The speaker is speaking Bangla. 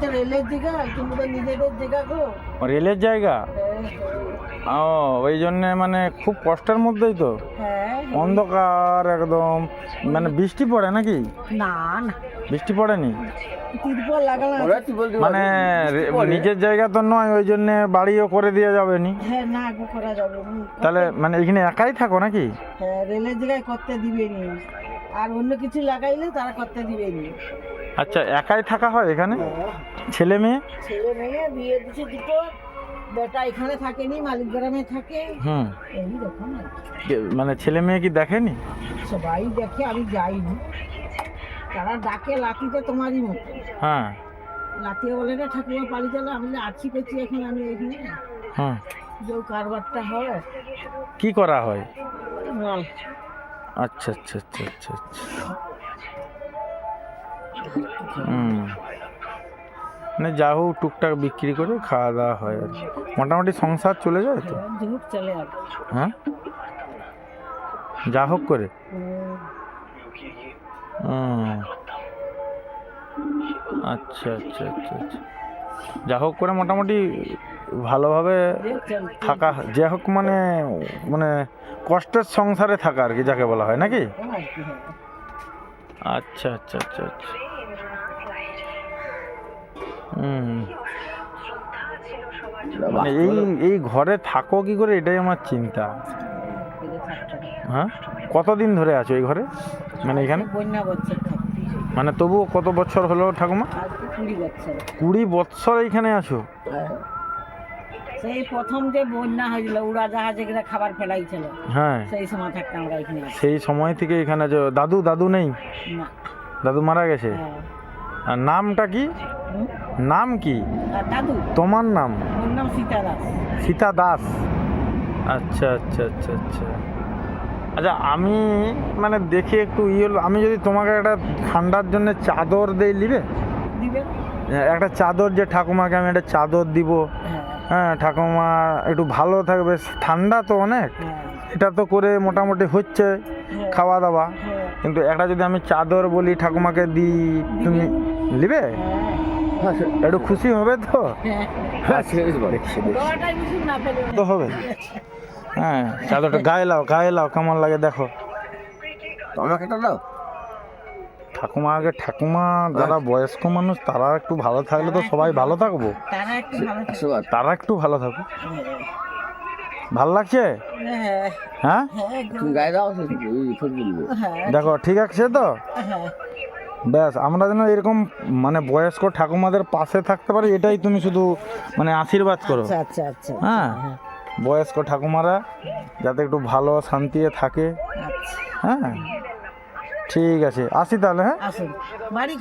তো রেলের জায়গা কিন্তু তো নিজেদের জায়গা গো। রেলের জায়গা? হ্যাঁ, ও ওই জন্যে মানে খুব কষ্টের মধ্যেই তো। হ্যাঁ অন্ধকার একদম। মানে বৃষ্টি পড়ে নাকি? না না। বৃষ্টি পড়েনি। মানে নিজের জায়গা তো নয় ওই জন্যে বাড়িও করে দিয়ে যাবে নি হ্যাঁ না গো করা যাবে নি। তাহলে মানে এখানে একাই থাকো নাকি? হ্যাঁ রেলের জায়গায় করতে দিবে নি আর অন্য কিছু লাগাইলে তারা করতে দিবে নি আচ্ছা একাই থাকা হয় এখানে? ছেলে মেয়ে? ছেলে মেয়ে বিয়ে দিচ্ছে দুটো। বেটা এখানে থাকেনি মালিক গ্রামে থাকে। হুম। আর কি। মানে ছেলে মেয়ে কি দেখেনি? সবাই দেখে আমি যাইনি। তারা ডাকে লাঠিতে তোমারই মতো। হ্যাঁ। লাঠিয়ে বলে রে ঠাকুমা পালি চলে আমি বলি, আছি পেয়েছি এখন আমি এখানে হ্যাঁ যে কারবারটা হয়। কি করা হয়? আচ্ছা আচ্ছা আচ্ছা আচ্ছা আচ্ছা। মানে যা হোক টুকটাক বিক্রি করে খাওয়া দাওয়া হয় আর কি। মোটামুটি সংসার চলে যায় তো? আর হ্যাঁ? যা হোক করে। আচ্ছা আচ্ছা আচ্ছা আচ্ছা। যা হোক করে মোটামুটি ভালোভাবে থাকা যে হোক মানে মানে কষ্টের সংসারে থাকা আর কি যাকে বলা হয় নাকি? কি আচ্ছা আচ্ছা আচ্ছা আচ্ছা। হুম মানে এই এই ঘরে থাকো কি করে? এটাই আমার চিন্তা। হ্যাঁ? কতদিন ধরে আছো এই ঘরে? মানে এখানে? মানে তবুও কত বছর হলো ঠাকুমা? কুড়ি বছর এইখানে আছো? সেই প্রথম যে বন্যা হয়েছিল উড়াজাহাজে গেলে খাবার ফেলাইছিল হ্যাঁ। সেই সময় থাকতে আমরা এখানে। সেই সময় থেকে এখানে দাদু দাদু নেই? দাদু মারা গেছে? হ্যাঁ। আর নামটা কি? নাম কি? তোমার নাম? নাম সীতা দাস। সীতা দাস। আচ্ছা আচ্ছা আচ্ছা আচ্ছা। আচ্ছা আমি মানে দেখে একটু ইয়ে হলো, আমি যদি তোমাকে একটা ঠান্ডার জন্য চাদর দেই নিবে? একটা চাদর যে ঠাকুমাকে আমি একটা চাদর দিব। হ্যাঁ। হ্যাঁ ঠাকুমা একটু ভালো থাকবে। ঠান্ডা তো অনেক। হ্যাঁ। এটা তো করে মোটামুটি হচ্ছে হ্যাঁ। খাওয়া দাওয়া। হ্যাঁ। কিন্তু একটা যদি আমি চাদর বলি ঠাকুমাকে দিই তুমি নিবে হ্যাঁ একটু খুশি হবে তো হ্যাঁ তো হবে হ্যাঁ চাদরটা গায়ে লাও গায়ে লাও কেমন লাগে দেখো আমাকে একটা দাও ঠাকুমা আগে ঠাকুমা যারা বয়স্ক মানুষ তারা একটু ভালো থাকলে তো সবাই ভালো থাকব তারা একটু ভালো থাকব ভালো লাগছে হ্যাঁ হ্যাঁ হ্যাঁ হ্যাঁ দেখো ঠিক আছে তো হ্যাঁ ব্যাস আমরা যেন এরকম মানে বয়স্ক ঠাকুমাদের পাশে থাকতে পারি এটাই তুমি শুধু মানে আশীর্বাদ করো। আচ্ছা আচ্ছা আচ্ছা হ্যাঁ? হ্যাঁ। বয়স্ক ঠাকুমারা যাতে একটু ভালো শান্তিতে থাকে। আচ্ছা। হ্যাঁ? ঠিক আছে আসি তাহলে হ্যাঁ? বাড়ি